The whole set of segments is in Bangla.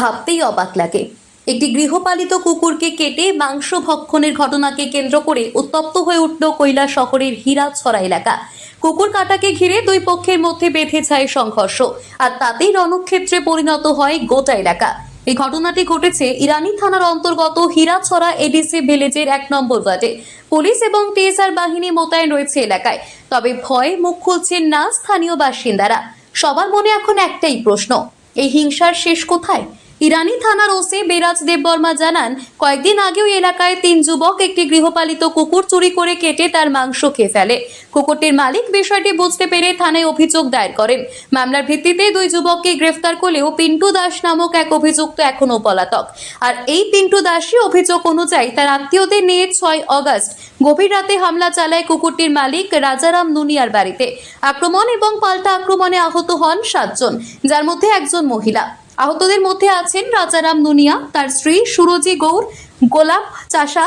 ভাবতেই অবাক লাগে। একটি গৃহপালিত কুকুরকে কেটে মাংস ভক্ষণের ঘটনাকে কেন্দ্র করে উত্তপ্ত হয়ে উঠল কৈলা শহরের হীরাছড়া এলাকা। কুকুর কাটাকে ঘিরে দুই পক্ষের মধ্যে বেঁধে যায় সংঘর্ষ, আর তাতেই রণক্ষেত্রে পরিণত হয় গোটা এলাকা। এই ঘটনাটি ঘটেছে ইরানি থানার অন্তর্গত হীরাছড়া এডিসি ভিলেজের এক নম্বর ওয়ার্ডে। পুলিশ এবং টিএসআর বাহিনী মোতায়েন রয়েছে এলাকায়, তবে ভয়ে মুখ খুলছেন না স্থানীয় বাসিন্দারা। সবার মনে এখন একটাই প্রশ্ন, এই হিংসার শেষ কোথায়? ইরানি থানার ওসি বিরাজ দেববর্মা জানান, কয়েকদিন আগেও এলাকায় তিন যুবক একটি গৃহপালিত কুকুর চুরি করে কেটে তার মাংস খেয়ে ফেলে। কুকুরটির মালিক বিষয়টি বুঝতে পেরে থানায় অভিযোগ দায়ের করেন। মামলার ভিত্তিতে দুই যুবককে গ্রেফতার করলেও পিন্টু দাস নামক এক অভিযুক্ত এখনও পলাতক। আর এই পিন্টু দাসই অভিযোগ অনুযায়ী তার আত্মীয়দের নিয়ে ছয় অগস্ট গভীর রাতে হামলা চালায় কুকুরটির মালিক রাজারাম নুনিয়ার বাড়িতে। আক্রমণ এবং পাল্টা আক্রমণে আহত হন সাতজন, যার মধ্যে একজন মহিলা। আহতদের মধ্যে আছেন রাজারাম নুনিয়া, তার স্ত্রী সুরজি গৌর, গোলাপ চাষা,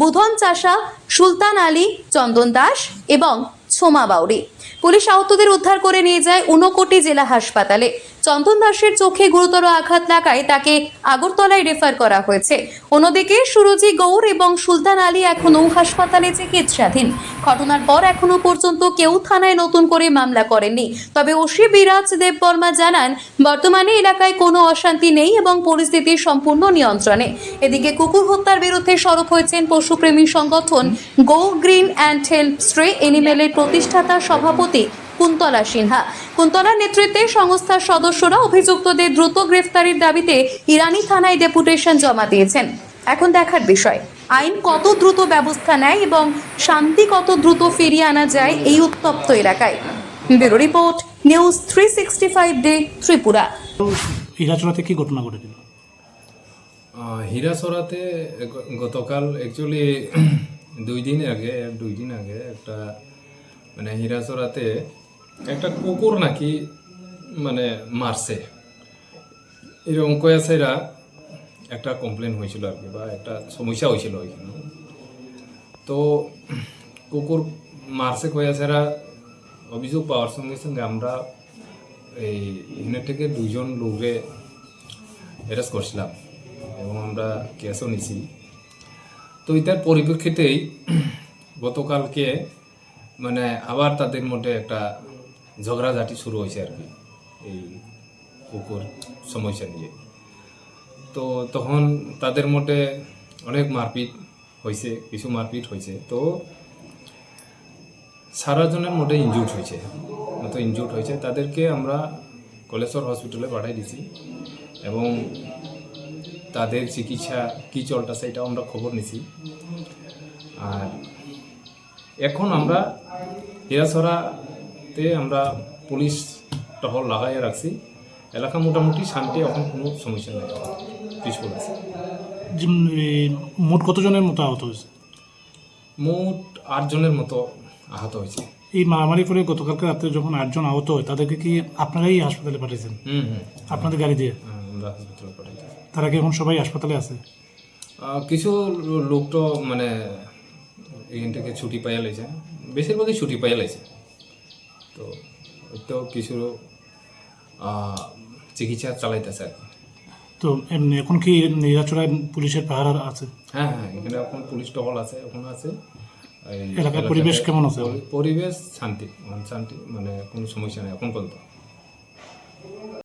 বুধন চাষা, সুলতান আলী, চন্দন দাস এবং ছোমা বাউরি পুলিশ আহতদের উদ্ধার করে নিয়ে যায় উনকোটি জেলা হাসপাতালে। চন্দন দাসের চোখে গুরুতর আঘাত লাগায় তাকে আগরতলায় রেফার করা হয়েছে। অন্যদিকে সুরজি গৌর এবং সুলতান আলী এখনও হাসপাতালে চিকিৎসাধীন। ঘটনার পর এখনও পর্যন্ত কেউ থানায় নতুন করে মামলা করেননি। তবে ওসি বিরাজ দেববর্মা জানান, বর্তমানে এলাকায় কোনো অশান্তি নেই এবং পরিস্থিতি সম্পূর্ণ নিয়ন্ত্রণে। এদিকে কুকুর হত্যার বিরুদ্ধে সরব হয়েছেন পশুপ্রেমী সংগঠন go green and help stray এনিমেলের প্রতিষ্ঠাতা সভাপতি কুন্তলা সিনহা। কুন্তলার নেতৃত্বে সংস্থার সদস্যরা অভিযুক্তদের দ্রুত গ্রেফতারির দাবিতে ইরানি থানায় ডেপুটেশন জমা দিয়েছেন। এখন দেখার বিষয় আইন কত দ্রুত ব্যবস্থা নেয় এবং শান্তি কত দ্রুত ফিরিয়ে আনা যায় এই উত্তপ্ত এলাকায়। Bureau report news three sixty five day Tripura. হীরাচড়াতে কি ঘটনা ঘটেছিল? গতকাল অ্যাকচুয়ালি দুই দিন আগে দুই দিন আগে একটা মানে হীরাসরাতে একটা কুকুর নাকি মানে মারছে। এরকম কয়াছেরা একটা কমপ্লেন হয়েছিল আর কি, বা একটা সমস্যা হয়েছিল ওইখানে। তো কুকুর মারছে কয়াছেরা অভিযোগ পাওয়ার সঙ্গে সঙ্গে আমরা এই এখানে থেকে দুজন লোকরে অ্যারেস্ট করছিলাম এবং আমরা কেসও নিছি। তো এটার পরিপ্রেক্ষিতেই গতকালকে মানে আবার তাদের মধ্যে একটা ঝগড়াঝাটি শুরু হয়েছে আর কি। এই কুকুর সমস্যা নিয়ে। তো তখন তাদের মধ্যে অনেক মারপিট হয়েছে, কিছু মারপিট হয়েছে। তো সারা জনের মধ্যে ইনজুর্ড হয়েছে। মতো ইনজুর্ড হয়েছে, তাদেরকে আমরা কলেশ্বর হসপিটালে পাঠিয়ে দিছি এবং তাদের চিকিৎসা কী চলতেছে এটাও আমরা খবর নিছি। আর এখন আমরা হিরাসরাতে আমরা পুলিশ টহল লাগাইয়া রাখছি। এলাকা মোটামুটি শান্তি এখন কোনো সমস্যা নেই। পিসফুল আছে। মোট কতজনের মতো আহত হয়েছে? মোট আটজনের মতো আহত হয়েছে। এই মারামারি করে গতকালকে রাত্রে যখন আটজন আহত হয় তাদেরকে কি আপনারাই হাসপাতালে পাঠিয়েছেন? হুম হুম। আপনাদের গাড়ি দিয়ে? হ্যাঁ, আমরা পাঠাইছি তারা কি এখন সবাই হাসপাতালে আছে? কিছু লোক তো মানে এখান থেকে ছুটি পাইয়া লাইছে। বেশিরভাগই ছুটি পাইয়া লাইছে। তো তো কিছু চিকিৎসা চালাইতেছে আর কি তো এমনি এখন কি নিরাচরায় পুলিশের পাহারা আছে? হ্যাঁ হ্যাঁ এখানে এখন পুলিশ টহল আছে এখন আছে। এলাকার পরিবেশ কেমন আছে? পরি- পরিবেশ শান্তি শান্তি মানে কোনো সমস্যা নেই এখন পর্যন্ত।